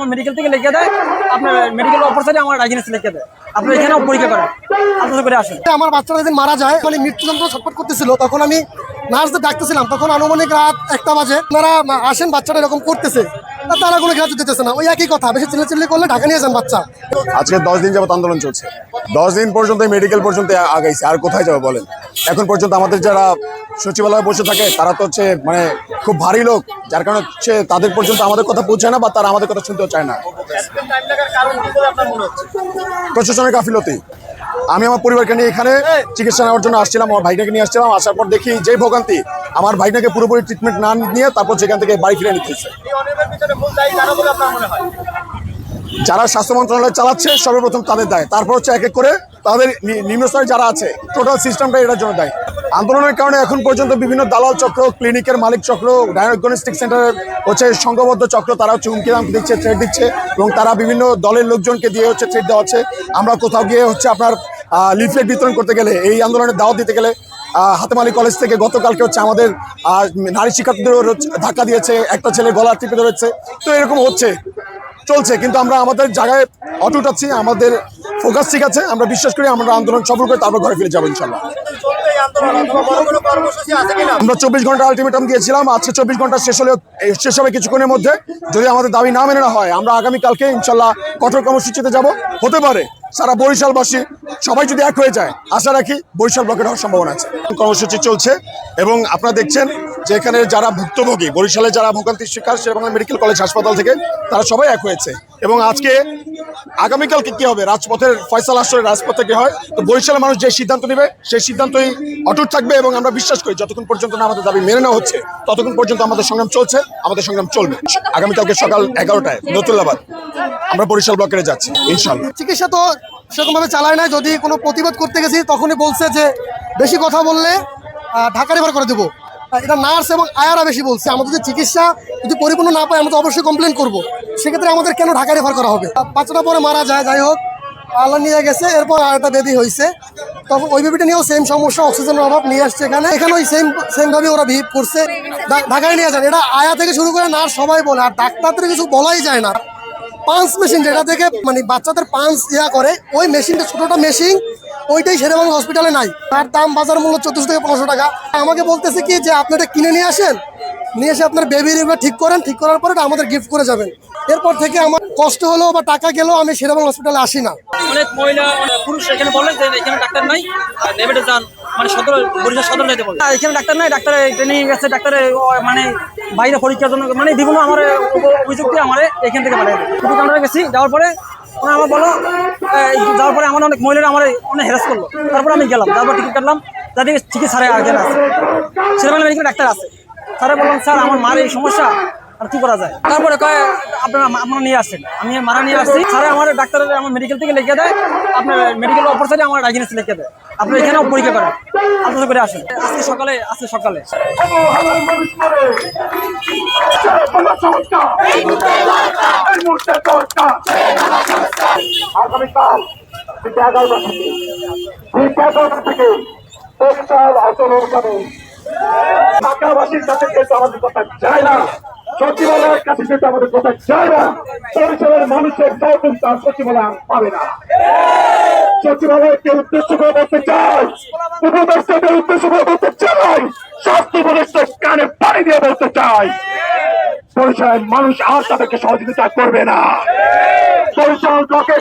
আমার মেডিকেল থেকে লিখে দেয়, আপনার মেডিকেল অফিসারে আমার রাজনীতি লিখে দেয়। আপনি এখানেও পরীক্ষা করেন আপনার করে আসেন। আমার বাচ্চারা যদি মারা যায় মানে মৃত্যু যন্ত্রণা ছটফট করতেছিল, তখন আমি নার্সদের ডাকতেছিলাম, তখন আনুমানিক রাত একটা বাজে। আপনারা আসেন, বাচ্চাটা এরকম করতেছে। তারা কোনো গ্রাহ্য দিতেছে না। ওই একই কথা বেশি চিল্লি চিল্লি করলে ঢাকা নিয়ে যান বাচ্চা। আজকে দশ দিন যাবত আন্দোলন চলছে। দশ দিন পর্যন্ত মেডিকেল পর্যন্ত আগাইছে। আর কোথায় যাবে বলেন? এখন পর্যন্ত আমাদের যারা সচিবালয়ে বসে থাকে তারা তো হচ্ছে মানে খুব ভারী লোক। যার কারণে হচ্ছে তাদের পর্যন্ত আমাদের কথা পৌঁছায় না বা তারা আমাদের কথা শুনতেও চায় না। প্রশাসনের গাফিলতি। আমি আমার পরিবারকে নিয়ে এখানে চিকিৎসা নেওয়ার জন্য আসছিলাম আমার ভাইটাকে নিয়ে আসছিলাম। আসার পর দেখি যে ভোগান্তি আমার ভাইটাকে পুরোপুরি ট্রিটমেন্ট না নিয়ে তারপর সেখান থেকে বাড়ি ফিরে নিতেছে যারা স্বাস্থ্য মন্ত্রণালয় চালাচ্ছে, সর্বপ্রথম তাদের দায়। তারপর হচ্ছে এক এক করে তাদের নিম্নস্তরে যারা আছে টোটাল সিস্টেমটা এটার জন্য দায়। আন্দোলনের কারণে এখন পর্যন্ত বিভিন্ন দালাল চক্র ক্লিনিকের মালিক চক্র ডায়াগনস্টিক সেন্টারের হচ্ছে সংঘবদ্ধ চক্র, তারা হচ্ছে হুমকি দিচ্ছে থ্রেড দিচ্ছে, এবং তারা বিভিন্ন দলের লোকজনকে দিয়ে হচ্ছে থ্রেড দেওয়া হচ্ছে। আমরা কোথাও গিয়ে হচ্ছে আপনার লিফলেট বিতরণ করতে গেলে, এই আন্দোলনের দাওয়াত দিতে গেলে হাতেমালি কলেজ থেকে গতকালকে হচ্ছে আমাদের নারী শিক্ষার্থীদের ধাক্কা দিয়েছে, একটা ছেলে গলা টিপে ধরেছে। তো এরকম হচ্ছে, চলছে, কিন্তু আমরা আমাদের জায়গায় অটুট আছি, আমাদের ফোকাস ঠিক আছে, আমরা বিশ্বাস করি আমরা আন্দোলন সফল করে তারপর ঘরে ফিরে যাব ইনশাল্লাহ। আমরা চব্বিশ ঘণ্টা আলটিমেটাম দিয়েছিলাম। আজকে চব্বিশ ঘণ্টা শেষ হলে শেষ হবে কিছুক্ষণের মধ্যে। যদি আমাদের দাবি না মেনে না হয়, আমরা আগামীকালকে ইনশাল্লাহ কঠোর কর্মসূচিতে যাব। হতে পারে সারা বরিশালবাসী, সবাই যদি এক হয়ে যায়, আশা রাখি বরিশাল ব্লকের হওয়ার সম্ভাবনা আছে। কর্মসূচি চলছে এবং আপনারা দেখছেন যে এখানে যারা ভুক্তভোগী, বরিশালে যারা ভোগান্তির শিকার, শেরবাংলা মেডিকেল কলেজ হাসপাতাল থেকে তারা সবাই এক হয়েছে। এবং আজকে আগামীকালকে কি হবে? রাজপথের ফয়সাল আসরে রাজপথে কি হয়? তো বরিশালের মানুষ যে সিদ্ধান্ত নেবে, সেই সিদ্ধান্তই অটুট থাকবে এবং আমরা বিশ্বাস করি যতক্ষণ পর্যন্ত না আমাদের দাবি মেনে নেওয়া হচ্ছে, ততক্ষণ পর্যন্ত আমাদের সংগ্রাম চলছে, আমাদের সংগ্রাম চলবে। আগামীকালকে সকাল এগারোটায় নতুল্লাবাদ। আমরা বরিশাল ব্লকের যাচ্ছি ইনশাল্লাহ চিকিৎসা তো সেরকমভাবে চালায় না যদি কোনো প্রতিবাদ করতে গেছি, তখনই বলছে যে, বেশি কথা বললে ঢাকা রেফার করে দেবো। এটা নার্স এবং আয়ারা বেশি বলছে। আমাদের যদি চিকিৎসা যদি পরিপূর্ণ না পাই আমরা তো অবশ্যই কমপ্লেন করব। সেক্ষেত্রে আমাদের কেন ঢাকা রেফার করা হবে? বাচ্চাটা পরে মারা যায়, যাই হোক, আল্লাহ নিয়ে গেছে, এরপর আর একটা বেবি হয়েছে। তখন ওই বেবিটা নিয়েও সেম সমস্যা অক্সিজেনের অভাব নিয়ে আসছে এখানে। এখানে ওই সেম সেমভাবে ওরা বিহেভ করছে। ঢাকায় নিয়ে যান। এটা আয়া থেকে শুরু করে নার্স সবাই বলে, আর ডাক্তারদের কিছু বলাই যায় না। পাঞ্চ মেশিন যেটা থেকে মানে বাচ্চাদের পাঞ্চ ইয়া করে, ওই মেশিনটা ছোটটা মেশিন ওইটাই শেরেবাংলা হসপিটালে নাই। তার দাম বাজার মূল্য চোদ্দশো থেকে পনেরোশো টাকা। আমাকে বলতেছে কি যে আপনি এটা কিনে নিয়ে আসেন। নিয়ে এসে আপনার বেবির এগুলো ঠিক করেন। ঠিক করার পরে আমাদের গিফট করে যাবেন। এরপর থেকে আমার কষ্ট হলেও বা টাকা গেলেও আমি শেরেবাংলা হসপিটালে আসি না। অনেক মহিলা অনেক পুরুষ এখানে বললেন যে এখানে ডাক্তার নাই। নেমেটে যান মানে সদর বরিশাল সদর যেতে বলে এখানে ডাক্তার নাই। ডাক্তারের ট্রেনিং গেছে। ডাক্তারের মানে বাইরে পরীক্ষার জন্য মানে বিভিন্ন আমার অভিযোগ দিয়ে আমার এখান থেকে মানে গেছি যাওয়ার পরে ওরা আমার বলো যাওয়ার পরে আমার অনেক মহিলারা আমার অনেক হেরাস করল। তারপরে আমি গেলাম তারপর টিকিট কাটলাম যাদের চিকিৎসা স্যারে আগে আছে। সেরকম মেডিকেল ডাক্তার আছে। স্যারে বললাম, স্যার, আমার মার এই সমস্যা, আর কি করা যায়? তারপরে কয়, আপনারা আপনারা নিয়ে আসছেন আমি মারা নিয়ে আসছি। স্যারে, আমার ডাক্তারের আমার মেডিকেল থেকে লিখে দেয় আপনার মেডিকেল অফিসারে আমার রাজনীতি লিখে দেয়। আপনি এখানেও পরীক্ষা করেন। আলোচনা করে আসেন। আজকে সকালে আজকে সকালে। আগামীকাল থেকে আচরণ করে ঢাকাবাসীর কথা যায় না। সচিবালয়ের কাছে যেহেতু আমাদের কথা না। মানুষের দল কিন্তু আর সচিবালয় পাবে না। সচিবালয়কে উদ্দেশ্য করে বলতে চাই? উপদেষ্টাকে উদ্দেশ্য করে বলতে চাই? স্বাস্থ্য উপদেষ্টা কানে পানি দিয়ে বলতে চাই। পরিচয়ের মানুষ আর তাদেরকে সহযোগিতা করবে না। ব্লকে